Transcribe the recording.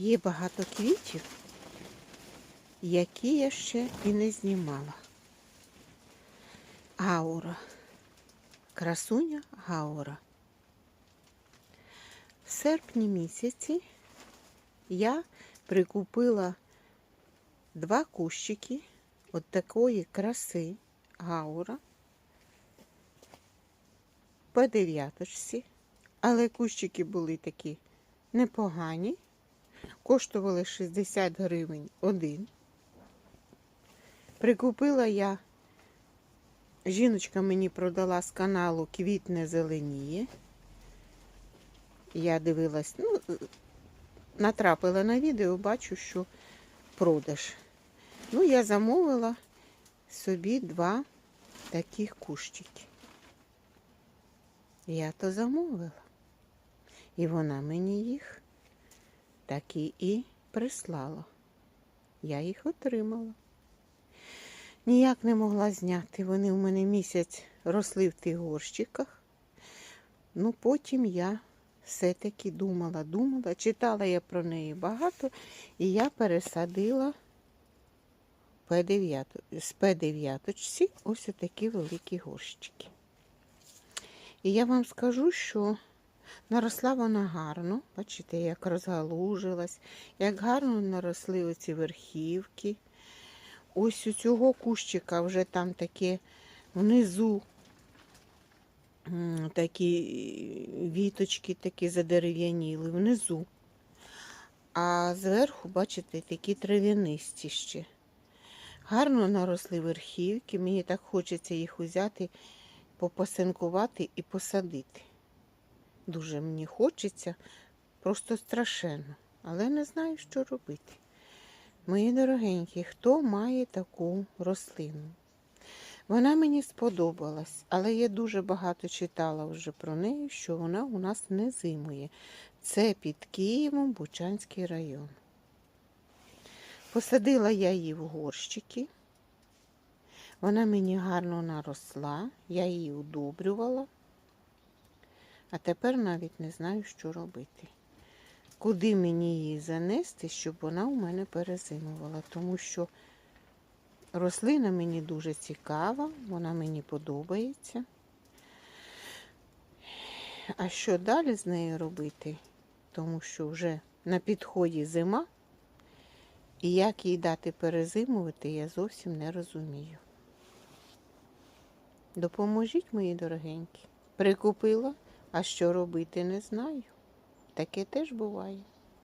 Є багато квітів, які я ще і не знімала. Гаура. Красуня Гаура. В серпні місяці я прикупила два кущики от такої краси Гаура по дев'яточці, але кущики були такі непогані. Коштували 60 гривень один. Прикупила я, жіночка мені продала з каналу Квітне зеленіє. Я дивилась, ну, натрапила на відео, бачу, що продаж. Ну, я замовила собі два таких кущики. Я то замовила. І вона мені їх таки і прислала. Я їх отримала. Ніяк не могла зняти. Вони у мене місяць росли в тих горщиках. Ну, потім я все-таки думала, думала, читала я про неї багато, і я пересадила П9, з П9 ось такі великі горщики. І я вам скажу, що Наросла вона гарно, бачите, як розгалужилась, як гарно наросли оці верхівки. Ось у цього кущика вже там таке внизу такі віточки такі задерев'яніли, внизу. А зверху, бачите, такі трав'янисті ще. Гарно наросли верхівки, мені так хочеться їх взяти, попасинкувати і посадити. Дуже мені хочеться, просто страшенно, але не знаю, що робити. Мої дорогенькі, хто має таку рослину? Вона мені сподобалась, але я дуже багато читала вже про неї, що вона у нас не зимує. Це під Києвом Бучанський район. Посадила я її в горщики. Вона мені гарно наросла, я її удобрювала. А тепер навіть не знаю, що робити. Куди мені її занести, щоб вона у мене перезимувала. Тому що рослина мені дуже цікава, вона мені подобається. А що далі з нею робити? Тому що вже на підході зима, і як їй дати перезимувати, я зовсім не розумію. Допоможіть, мої дорогенькі. Прикупила. А що робити, не знаю. Таке теж буває.